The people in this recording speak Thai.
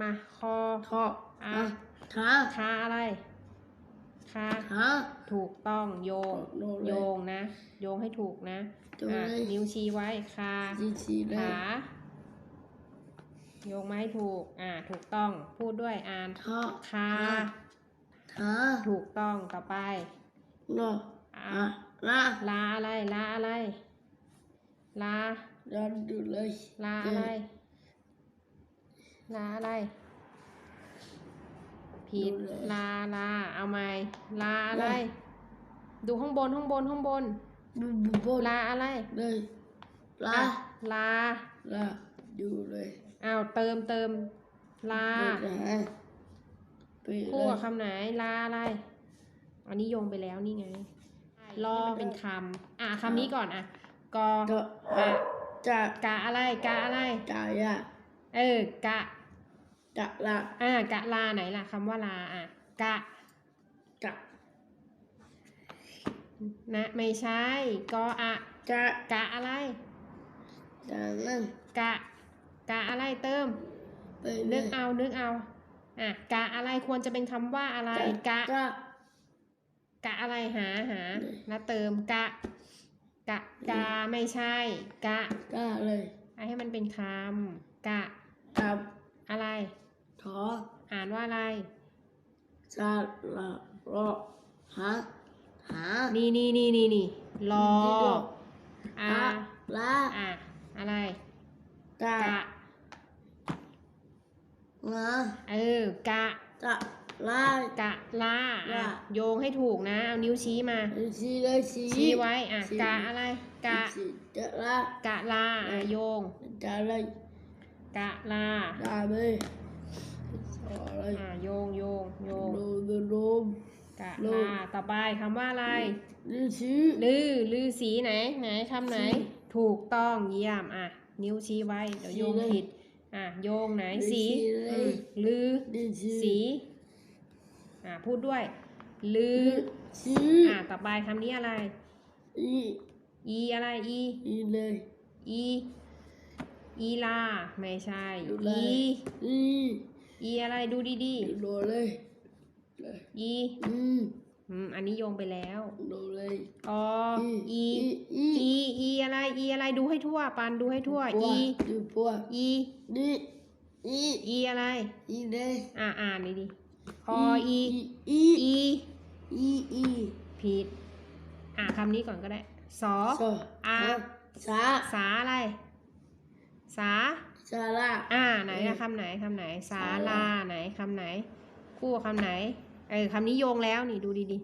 มาคอทออะอะทาคาอะไรคาทาถูกต้องโยงโยงเลยโยงนะ โยงให้ถูกนะโยงอะเลยนิ้วชี้ไว้คาจีจีเลยขาโยงมาให้ถูก อ่า ถูกต้อง พูดด้วยอ่านทอคาทาถูกต้อง ต่อไปโนอ่าอะลา ลาอะไร ลาอะไร ลาดันดูเลย ลาอะไร ลาอะไร ผิดลาลา เอาใหม่ลาอะไร ดูข้างบนข้างบนข้างบน ดูบุบนลาอะไรเลยลาอะลา ลาดูเลยอ้าวเติมเติม ลา ไปไหนไปเลคู่กับยคำไหน ลาอะไร อันนี้โยงไปแล้วนี่ไงลอเป็นคำอะคำนี้ก่อนอะกอก็อะจะกะอะไรกะอะไร จ่ายอะ เออกะจะละอ่ากะลาไหนล่ะคำว่าลาอะกะจะนะไม่ใช่กออะจะกะอะไรจะนั่นกะกะอะไรเติมไปนึกเอานึกเอาอะกะอะไรควรจะเป็นคำว่าอะไรกะจะกะอะไรหาหาเลยแล้วเติมกะกะกาไม่ใช่ กะจะเลยเอาให้มันเป็นคำกะ กับ อะไรทออ่านว่าอะไรจะละรอหาหานี่นี่นี่นี่นี่รอนี่ด้วยอ่าละอะอะไรจะกะละเออกะจะละกะลาอะลาโยงให้ถูกนะ เอานิ้วชี้มา ชี้เลยชี้ชี้ไว้ อะชี้กะอะไร กะชี้จะละกะลาอะโยงจะเลย กะลาได้เลยสอเลยอะโยงโยงโยงดูดูดูกะโยลางต่อไปคำว่าอะไรนี่ชี้ลือลือสีไหนไหนคำไหนสีถูกต้องเยี่ยมอะ นิ้วชี้ไว้เดี๋ยวโยงสีเลยผิดอะโยงไหนสีสีเลยอืมลือนี่ชี้สีอะพูดด้วย ลือชี้อะต่อไปคำนี้อะไรอีอีอะไรอีอีเลยอี อีลา ไม่ใช่ ดูเลอียอีอีอะไรดูดีดูเลยเลยๆ อีอืมอืมอันนี้โยงไปแล้วดูเลยออี อีอี อีอะไร อีอะไรดูให้ทั่วปันดูให้ทั่ว อี ดูปัวอีนี่อีอีอะไร อีเลยอ่าอ่านดีดิออี อีอี อีอีผิด อ่าคำนี้ก่อนก็ได้ สอ สออา สาสาอะไร สาสาระอ่าไหนอะคำไหนคำไหน สาสาลาลาไหนคำไหน คู่กับคำไหน เออคำนี้โยงแล้วนี่ดูดี